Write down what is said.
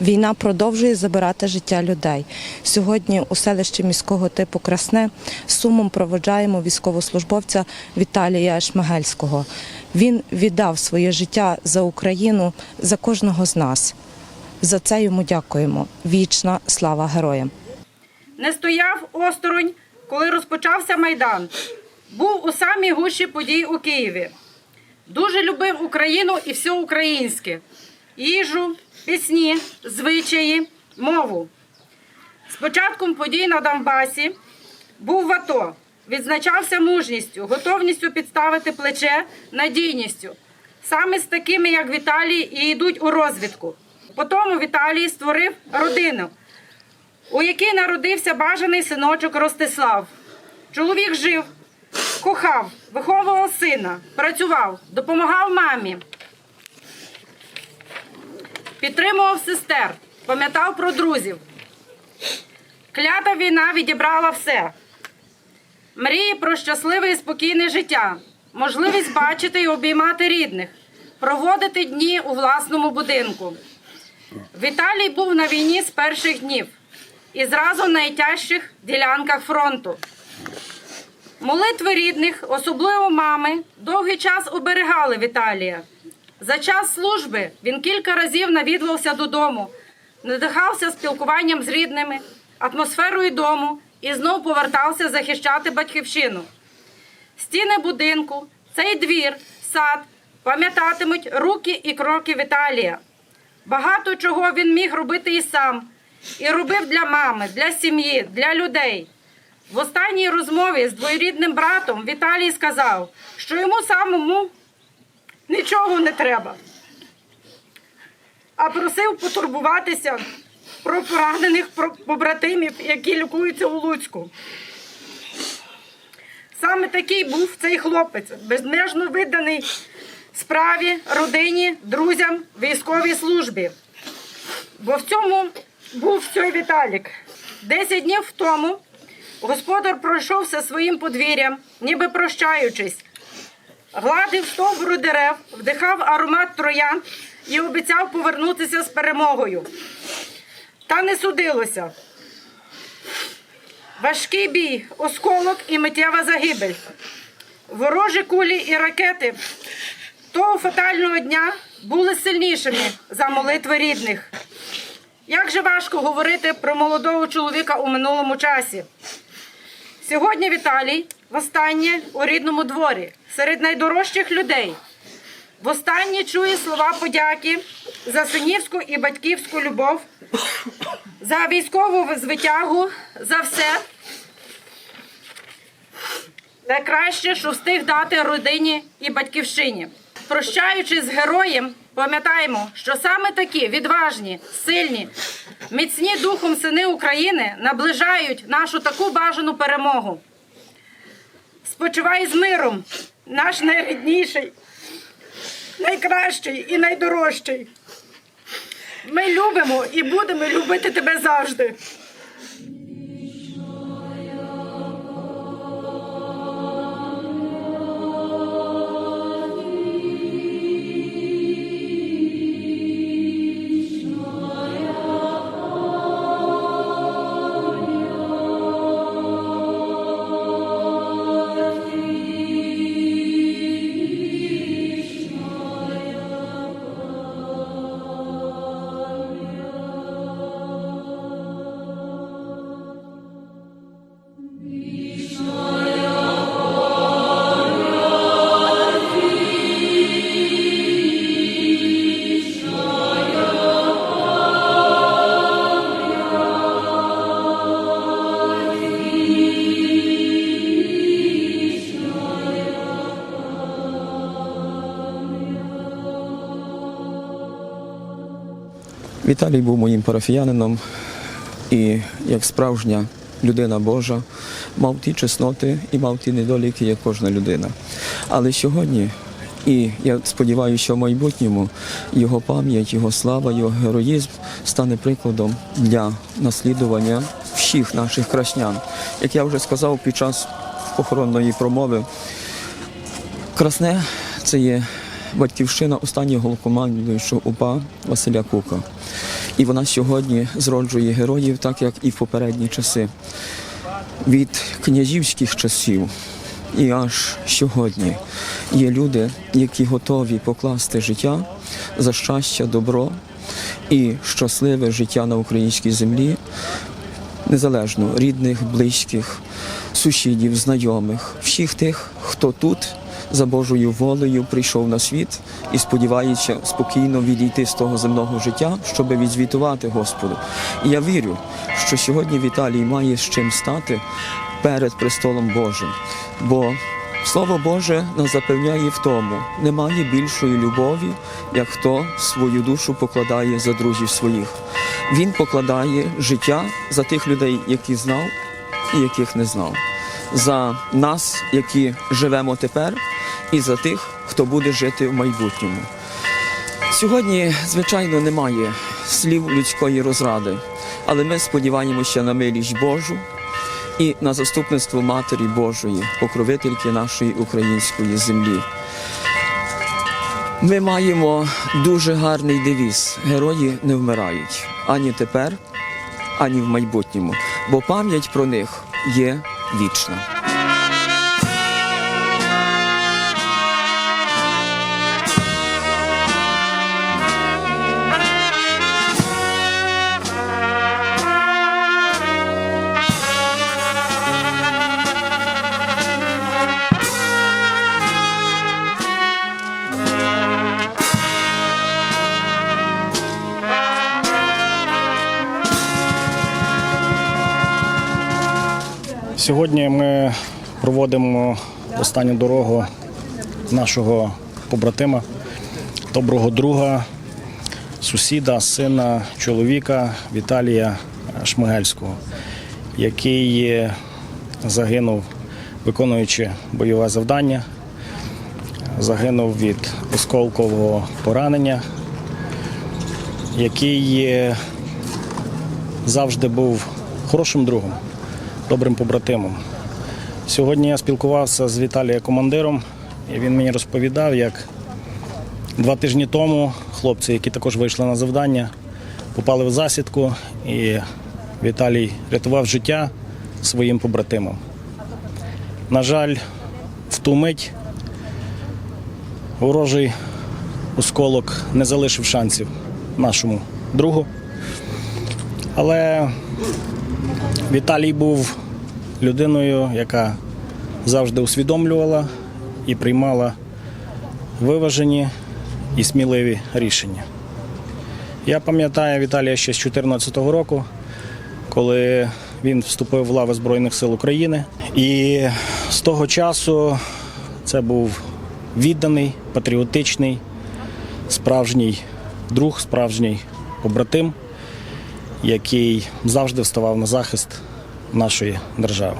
Війна продовжує забирати життя людей. Сьогодні у селищі міського типу Красне сумом проводжаємо військовослужбовця Віталія Шмигельського. Він віддав своє життя за Україну за кожного з нас. За це йому дякуємо. Вічна слава героям! не стояв осторонь, коли розпочався Майдан. Був у самій гущі подій у Києві. Дуже любив Україну і все українське: їжу, пісні, звичаї, мову. З початком подій на Донбасі був в АТО, відзначався мужністю, готовністю підставити плече, надійністю. Саме з такими, як Віталій, і йдуть у розвідку. Потім Віталій створив родину, у якій народився бажаний синочок Ростислав. Чоловік жив, кохав, виховував сина, працював, допомагав мамі, підтримував сестер, пам'ятав про друзів. Клята війна відібрала все. Мрії про щасливе і спокійне життя, можливість бачити і обіймати рідних, проводити дні у власному будинку. Віталій був на війні з перших днів і зразу в найтяжчих ділянках фронту. Молитви рідних, особливо мами, довгий час оберігали Віталія. За час служби він кілька разів навідувався додому, надихався спілкуванням з рідними, атмосферою дому і знов повертався захищати батьківщину. Стіни будинку, цей двір, сад пам'ятатимуть руки і кроки Віталія. Багато чого він міг робити і сам, і робив для мами, для сім'ї, для людей. В останній розмові з двоюрідним братом Віталій сказав, що йому самому нічого не треба, а просив потурбуватися про поранених побратимів, які лікуються у Луцьку. Саме такий був цей хлопець, безмежно виданий справі, родині, друзям, військовій службі. Бо в цьому був цей Віталік. Десять днів тому господар пройшовся своїм подвір'ям, ніби прощаючись, гладив стовбуру дерев, вдихав аромат троян і обіцяв повернутися з перемогою. Та не судилося. Важкий бій, осколок і миттєва загибель. Ворожі кулі і ракети того фатального дня були сильнішими за молитви рідних. Як же важко говорити про молодого чоловіка у минулому часі. Сьогодні Віталій востаннє у рідному дворі, серед найдорожчих людей. Востаннє чує слова подяки за синівську і батьківську любов, за військову звитягу, за все. Найкраще, що встиг дати родині і батьківщині. Прощаючись з героєм, пам'ятаємо, що саме такі відважні, сильні, міцні духом сини України наближають нашу таку бажану перемогу. Спочивай з миром, наш найрідніший, найкращий і найдорожчий. Ми любимо і будемо любити тебе завжди. Віталій був моїм парафіянином і як справжня людина Божа мав ті чесноти і мав ті недоліки, як кожна людина. Але сьогодні, і я сподіваюся, що в майбутньому його пам'ять, його слава, його героїзм стане прикладом для наслідування всіх наших краснян. Як я вже сказав під час похоронної промови, Красне це є батьківщина останнього головкомандуючого УПА Василя Кука. І вона сьогодні зроджує героїв, так як і в попередні часи. Від князівських часів і аж сьогодні є люди, які готові покласти життя за щастя, добро і щасливе життя на українській землі, незалежно рідних, близьких, сусідів, знайомих, всіх тих, хто тут за Божою волею прийшов на світ і сподівається спокійно відійти з того земного життя, щоб відзвітувати Господу. І я вірю, що сьогодні Віталій має з чим стати перед престолом Божим. Бо Слово Боже нас запевняє в тому, немає більшої любові, як хто свою душу покладає за друзів своїх. Він покладає життя за тих людей, які знав і яких не знав, за нас, які живемо тепер, і за тих, хто буде жити в майбутньому. Сьогодні, звичайно, немає слів людської розради, але ми сподіваємося на милість Божу і на заступництво Матері Божої, покровительки нашої української землі. Ми маємо дуже гарний девіз: герої не вмирають ані тепер, ані в майбутньому, бо пам'ять про них є вічна. Сьогодні ми проводимо останню дорогу нашого побратима, доброго друга, сусіда, сина, чоловіка Віталія Шмигельського, який загинув, виконуючи бойове завдання, загинув від осколкового поранення, який завжди був хорошим другом добрим побратимом. Сьогодні я спілкувався з Віталієм командиром, і він мені розповідав, як два тижні тому хлопці, які також вийшли на завдання, попали в засідку, і Віталій рятував життя своїм побратимам. На жаль, в ту мить ворожий осколок не залишив шансів нашому другу. Але Віталій був людиною, яка завжди усвідомлювала і приймала виважені і сміливі рішення. Я пам'ятаю Віталія ще з 2014 року, коли він вступив в лави Збройних сил України. І з того часу це був відданий, патріотичний, справжній друг, справжній побратим який завжди вставав на захист нашої держави.